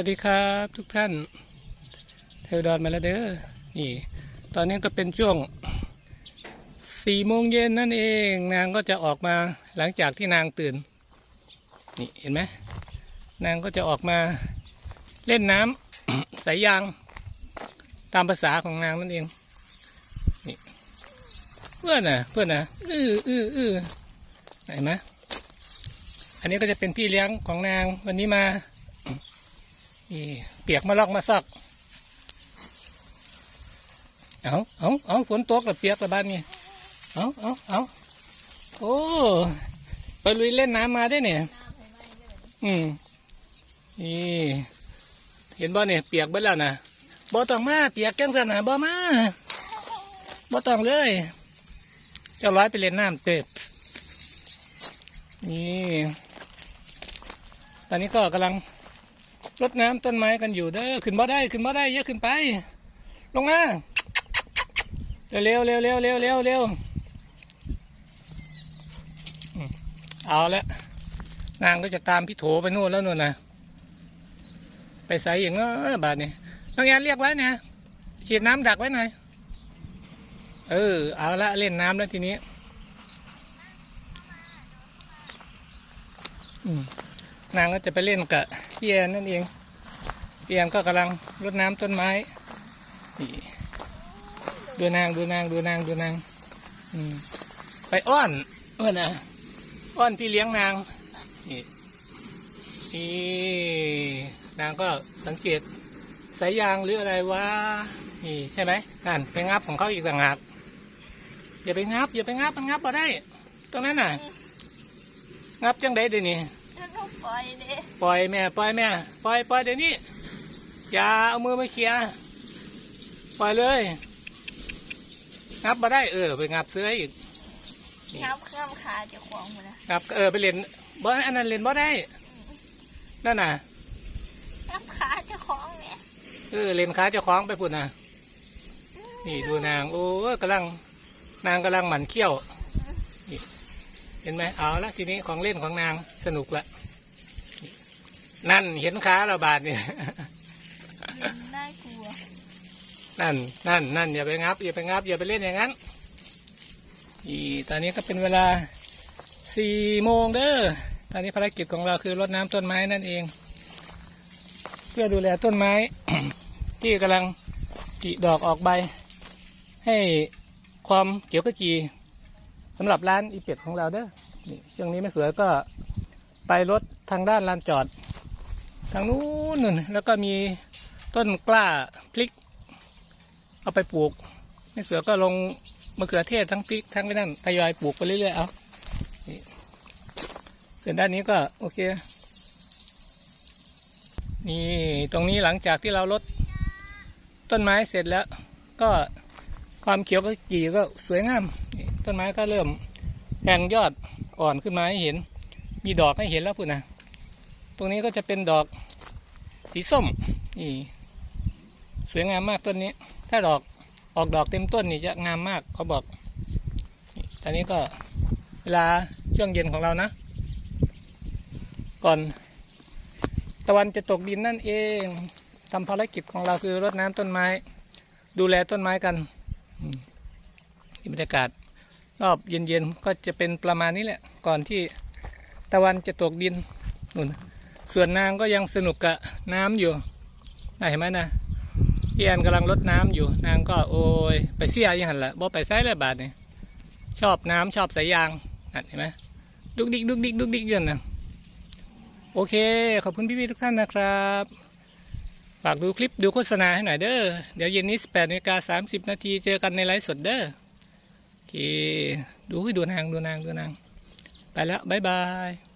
วัสดีครับทุกท่านเทวดอนมาแล้วเด้อนี่ ตอนนี้ก็เป็นช่วงสี่โมงเย็นนั่นเอง นางก็จะออกมาหลังจากที่นางตื่น นี่เห็นไหมนางก็จะออกมาเล่นน้ำสายยางตามภาษาของนางนั่นเองนี่เพื่อนนะเพื่อนนะอื้ออื้ออื้อเห็นไหมอันนี้ก็จะเป็นพี่เลี้ยงของนางวันนี้มา นี่เปียกมาลอกมาซอกเอาเอาเอาฝนตกแล้วเปียกแล้วบ้านนี่เอาเอาเอาโอ้ไปลุยเล่นน้ำมาได้เนี่ย อืม นี่ เห็นบ่เนี่ยเปียกเบิดแล้วนะบ่ต้องมาเปียกจังสนะบ่มาบ่ต้องเลยเจ้าร้อยไปเล่นน้ำเต็ดนี่ ตอนนี้ก็กำลัง รดน้ำต้นไม้กันอยู่เด้อขึ้นบ่ได้ขึ้นบ่ได้เยอะขึ้นไป ลงมาเร็วเร็วเร็วเร็วเร็วเร็วเอาละนางก็จะตามพี่โถไปนู่นแล้วนู่นนะไปใส่อย่างเนาะบาทนี่น้องแอนเรียกไว้นะฉีดน้ำดักไว้หน่อยเออเอาละเล่นน้ำแล้วทีนี้ อืม นางก็จะไปเล่นกับพี่แอนนั่นเองพี่แอนก็กำลังรดน้ำต้นไม้นี่ดูนางดูนางดูนางดูนางอไปอ้อนเออนะอ้อนพี่เลี้ยงนางนี่นี่นางก็สังเกตสายยางหรืออะไรวะนี่ใช่ไหมนั่นไปงับของเขาอีกต่างหากอย่าไปงับ อย่าไปงับมันงับมาได้ตรงนั้นน่ะ งับจังไดเดี๋ยวนี้ จะต้องปล่อยดิปล่อยแม่ ปล่อยแม่ ปล่อยปล่อยเดี๋ยวนี้ อย่าเอามือมาเขี่ยปล่อยเลย งับมาได้เออ ไปงับเสื้ออีกนี่น้ำเครื่องขาจะขวางหมดแล้วงับเออไปเล่นบ่อันนั้นเล่นบ่ได้ นั่นน่ะน้ำขาจะขวางเนี่ยเออเล่นขาเจ้าของไปพุ่นน่ะ นี่ดูนาง โอ้ยกำลัง นางกำลังหมั่นเขี้ยวนี่เห็นไหมเอาละทีนี้ของเล่นของนางสนุกละนี่ นั่นเห็นขาเราบาดเนี่ยน่ากลัว นั่น นั่น นั่นอย่าไปงับ อย่าไปงับ อย่าไปเล่นอย่างนั้น อีตอนนี้ก็เป็นเวลาสี่โมงเด้อ ตอนนี้ภารกิจของเราคือรดน้ำต้นไม้นั่นเอง เพื่อดูแลต้นไม้ ที่กำลังจิดอกออกใบ ให้ความเขียวขจีสำหรับร้านอีเป็ดของเราเด้อนี่ช่วงนี้ไม่สวยก็ไปรถทางด้านลานจอด ทางนู้นนู่นแล้วก็มีต้นกล้าพลิก เอาไปปลูกไม่เสือก็ลงมะเขือเทศทั้งพริกทั้งไปนั่นทยอยปลูกไปเรื่อยๆเอาส่วนด้านนี้ก็โอเค นี่ตรงนี้หลังจากที่เราลดต้นไม้เสร็จแล้ว ก็ความเขียวก็กี่ก็สวยงามต้นไม้ก็เริ่มแทงยอดอ่อนขึ้นมาให้เห็น มีดอกให้เห็นแล้วพุ่นนะ ตรงนี้ก็จะเป็นดอกสีส้มนี่สวยงามมากต้นนี้ ถ้าดอกออกดอกเต็มต้นนี่จะงามมากเขาบอก ตอนนี้ก็เวลาช่วงเย็นของเรานะ ก่อนตะวันจะตกดินนั่นเองทำภารกิจของเราคือรดน้ำต้นไม้ ดูแลต้นไม้กันที่บรรยากาศรอบเย็นๆก็จะเป็นประมาณนี้แหละ ก่อนที่ตะวันจะตกดินนู่น ส่วนนางก็ยังสนุกกับน้ำอยู่น่าเห็นไหมนะพี่แอนกำลังรดน้ำอยู่ นางก็โอ้ยไปเสียยังหันละบ่ไปไซเลยบาทนี่ชอบน้ำชอบสายยางนั่นเห็นไหมดุกดิกดุกดิกดุกดิกอยันนะโอเค ขอบคุณพี่ๆทุกท่านนะครับ ฝากดูคลิปดูโฆษณาให้หน่อยเด้อ เดี๋ยวเย็นนี้18นาฬิกา30นาทีเจอกันในไลฟ์สดเด้อโอเคดูให้ดูนางดูนางดูนาง ไปแล้ว บ๊ายบาย